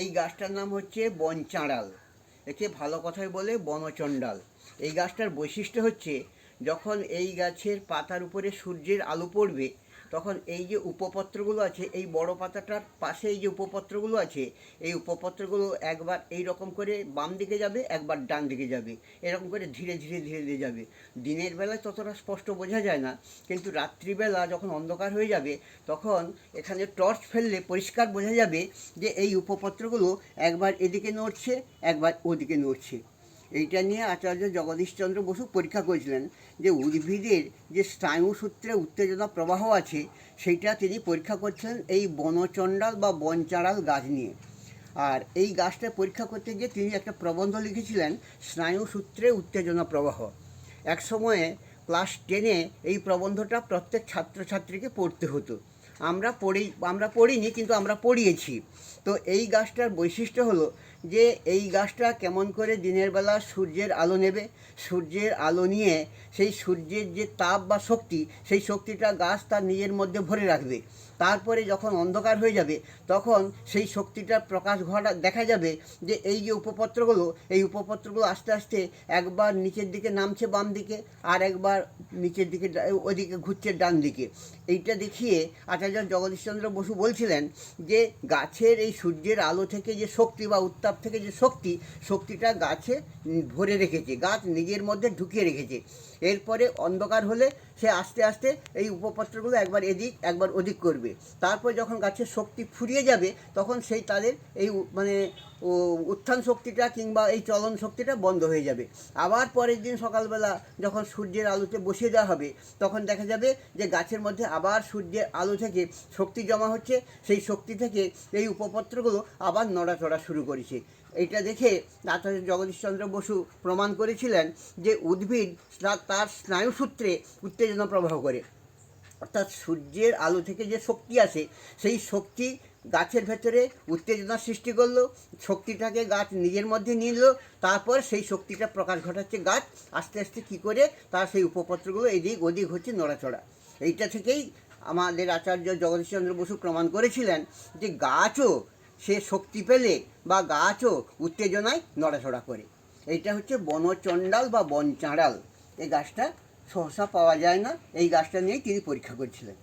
এই গাছটার নাম হচ্ছে বনচাঁড়াল। একে ভালো কথায় বলে বনচণ্ডাল। এই গাছটার বৈশিষ্ট্য হচ্ছে যখন এই গাছের পাতার উপরে সূর্যের আলো পড়বে, তখন এই যে উপপত্রগুলো আছে, এই বড় পাতাটার পাশে এই যে উপপত্রগুলো আছে, এই উপপত্রগুলো একবার এই রকম করে বাম দিকে যাবে, একবার ডান দিকে যাবে। এরকম করে ধীরে ধীরে ধীরে ধীরে যাবে। দিনের বেলায় ততটা স্পষ্ট বোঝা যায় না, কিন্তু রাত্রিবেলা যখন অন্ধকার হয়ে যাবে, তখন এখানে টর্চ ফেললে পরিষ্কার বোঝা যাবে যে এই উপপত্রগুলো একবার এদিকে নড়ছে, একবার ওদিকে নড়ছে। এইটা নিয়ে আচার্য জগদীশচন্দ্র বসু পরীক্ষা করেছিলেন যে উদ্ভিদের যে স্নায়ুসূত্রে উত্তেজনা প্রবাহ আছে, সেইটা তিনি পরীক্ষা করছিলেন এই বনচণ্ডাল বা বনচাঁড়াল গাছ নিয়ে। আর এই গাছটা পরীক্ষা করতে গিয়ে তিনি একটা প্রবন্ধ লিখেছিলেন স্নায়ুসূত্রে উত্তেজনা প্রবাহ। এক সময়ে ক্লাস টেনে এই প্রবন্ধটা প্রত্যেক ছাত্রছাত্রীকে পড়তে হতো। আমরা পড়ি আমরা পড়িনি, কিন্তু আমরা পড়িয়েছি। তো এই গাছটার বৈশিষ্ট্য হলো যে এই গাছটা কেমন করে দিনের বেলা সূর্যের আলো নেবে, সূর্যের আলো নিয়ে সেই সূর্যের যে তাপ বা শক্তি, সেই শক্তিটা গাছ তার নিজের মধ্যে ভরে রাখবে। তারপরে যখন অন্ধকার হয়ে যাবে, তখন সেই শক্তিটার প্রকাশ ঘটা দেখা যাবে যে এই যে উপপত্রগুলো, এই উপপত্রগুলো আস্তে আস্তে একবার নিচের দিকে নামছে বাম দিকে, আর একবার নিচের দিকে ওদিকে ঘুরছে ডান দিকে। এইটা দেখিয়ে আচার্য জগদীশচন্দ্র বসু বলছিলেন যে গাছের এই সূর্যের আলো থেকে যে শক্তি বা উত্তাপ থেকে যে শক্তি, শক্তিটা গাছে ভরে রেখেছে, গাছ নিজের মধ্যে ঢুকিয়ে রেখেছে। এরপরে অন্ধকার হলে সে আস্তে আস্তে এই উপপত্রগুলো একবার এদিক, একবার ওদিক করবে। তারপর যখন গাছের শক্তি ফুরিয়ে যাবে, তখন সেই তাদের এই মানে উত্থান শক্তিটা কিংবা এই চলন শক্তিটা বন্ধ হয়ে যাবে। আবার পরের দিন সকালবেলা যখন সূর্যের আলোতে বসিয়ে দেওয়া হবে, তখন দেখা যাবে যে গাছের মধ্যে আবার সূর্যের আলো থেকে শক্তি জমা হচ্ছে। সেই শক্তি থেকে এই উপপত্রগুলো আবার নড়াচড়া শুরু করেছে। এইটা দেখে আচার্য জগদীশচন্দ্র বসু প্রমাণ করেছিলেন যে উদ্ভিদ তার- তার স্নায়ুসূত্রে উত্তেজনা প্রবাহ করে। অর্থাৎ সূর্যের আলো থেকে যে শক্তি আসে, সেই শক্তি গাছের ভেতরে উত্তেজনা সৃষ্টি করল, শক্তিটাকে গাছ নিজের মধ্যে নিল, তারপর সেই শক্তিটা প্রকাশ ঘটাচ্ছে গাছ, আস্তে আস্তে কী করে তার সেই উপপত্রগুলো এদিক ওদিক হচ্ছে নড়াচড়া। এইটা থেকেই আমাদের আচার্য জগদীশচন্দ্র বসু প্রমাণ করেছিলেন যে গাছও সে শক্তি পেলে বা গাছও উত্তেজনায় নড়াচড়া করে। এইটা হচ্ছে বনচণ্ডাল বা বনচাঁড়াল। এই গাছটা সহসা পাওয়া যায় না। এই গাছটা নিয়েই তিনি পরীক্ষা করছিলেন।